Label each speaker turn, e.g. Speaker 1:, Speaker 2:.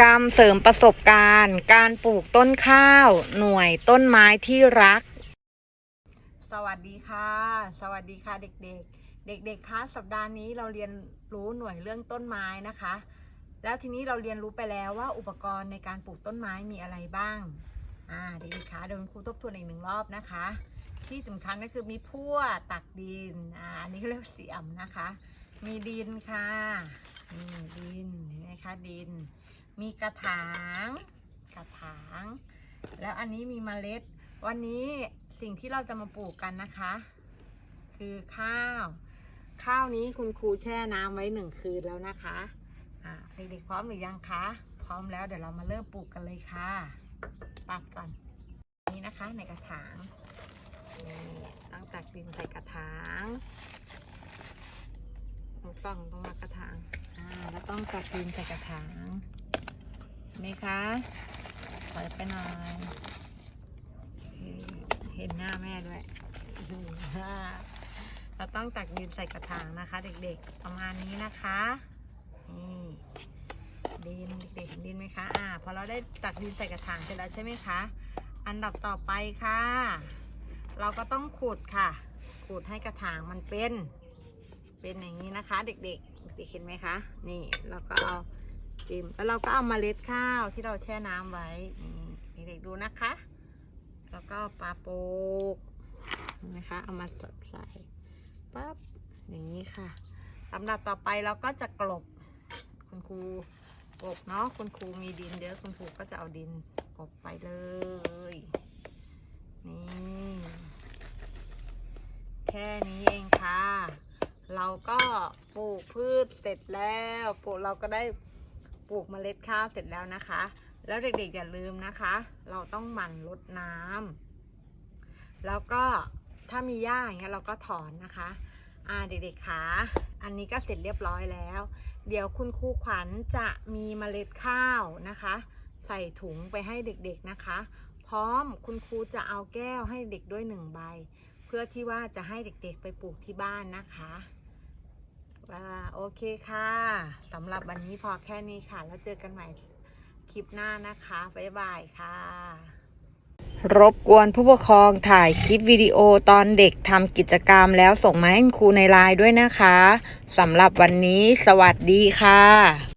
Speaker 1: กรรมเสริมประสบการณ์ การปลูกต้นข้าว หน่วยต้นไม้ที่รัก สวัสดีค่ะ สวัสดีค่ะเด็กๆ เด็กๆคะสัปดาห์นี้เราเรียนรู้หน่วยเรื่องต้นไม้นะคะ แล้วทีนี้เราเรียนรู้ไปแล้วว่าอุปกรณ์ในการปลูกต้นไม้มีอะไรบ้างอ่าเด็กๆคะเดี๋ยวคุณครูทบทวนอีกหนึ่งรอบนะคะ ที่สำคัญก็คือมีพั่วตักดินอ่าอันนี้เรียกเสียมนะคะ มีดินค่ะนี่ดินเห็นไหมคะดิน มีกระถาง กระถาง แล้วอันนี้มีเมล็ด วันนี้สิ่งที่เราจะมาปลูกกันนะคะ คือข้าว ข้าวนี้คุณครูแช่น้ำไว้หนึ่งคืนแล้วนะคะอ่าเด็กๆพร้อมหรือยังคะ พร้อมแล้วเดี๋ยวเรามาเริ่มปลูกกันเลยค่ะ ตักก่อน นี่นะคะในกระถางนี่ต้องตักดินใส่กระถางต้องส่องตรงมากระถางอ่าแล้วต้องตักดินใส่กระถาง ไหมคะถอยไปหน่อยเห็นหน้าแม่ด้วยเราต้องตักดินใส่กระถางนะคะ เด็กๆ ประมาณนี้นะคะนี่ดินเด็กๆเห็นดินไหมคะอ่าพอเราได้ตักดินใส่กระถางเสร็จแล้วใช่ไหมคะ อันดับต่อไปค่ะ เราก็ต้องขุดค่ะ ขุดให้กระถางมันเป็น เป็นอย่างนี้นะคะ เด็กๆเด็กๆเห็นไหมคะ นี่เราก็เอา จิ้มแล้วเราก็เอามาเล็ดข้าวที่เราแช่น้ำไว้นี่เด็กดูนะคะ แล้วก็ปลาโปกนไหมคะ เอามาสดใส่ปั๊บอย่างนี้ค่ะลำดับต่อไปเราก็จะกลบ คุณครูกลบเนาะคุณครูมีดินเยอะคุณครูก็จะเอาดินกลบไปเลยนี่แค่นี้เองค่ะ เราก็ปลูกพืชเสร็จแล้วปลูกเราก็ได้ ปลูกเมล็ดข้าวเสร็จแล้วนะคะ แล้วเด็กๆอย่าลืมนะคะ เราต้องหมั่นรดน้ำแล้วก็ถ้ามีหญ้าอย่างเงี้ยเราก็ถอนนะคะอ่าเด็กๆคะอันนี้ก็เสร็จเรียบร้อยแล้ว เดี๋ยวคุณครูขวัญจะมีเมล็ดข้าวนะคะ ใส่ถุงไปให้เด็กๆนะคะ พร้อมคุณครูจะเอาแก้วให้เด็กด้วยหนึ่งใบ เพื่อที่ว่าจะให้เด็กๆไปปลูกที่บ้านนะคะ ว่าโอเคค่ะสำหรับวันนี้พอแค่นี้ค่ะ แล้วเจอกันใหม่คลิปหน้านะคะ บ๊ายบายค่ะ รบกวนผู้ปกครองถ่ายคลิปวิดีโอตอนเด็กทำกิจกรรมแล้วส่งมาให้ครูในไลน์ด้วยนะคะสำหรับวันนี้สวัสดีค่ะ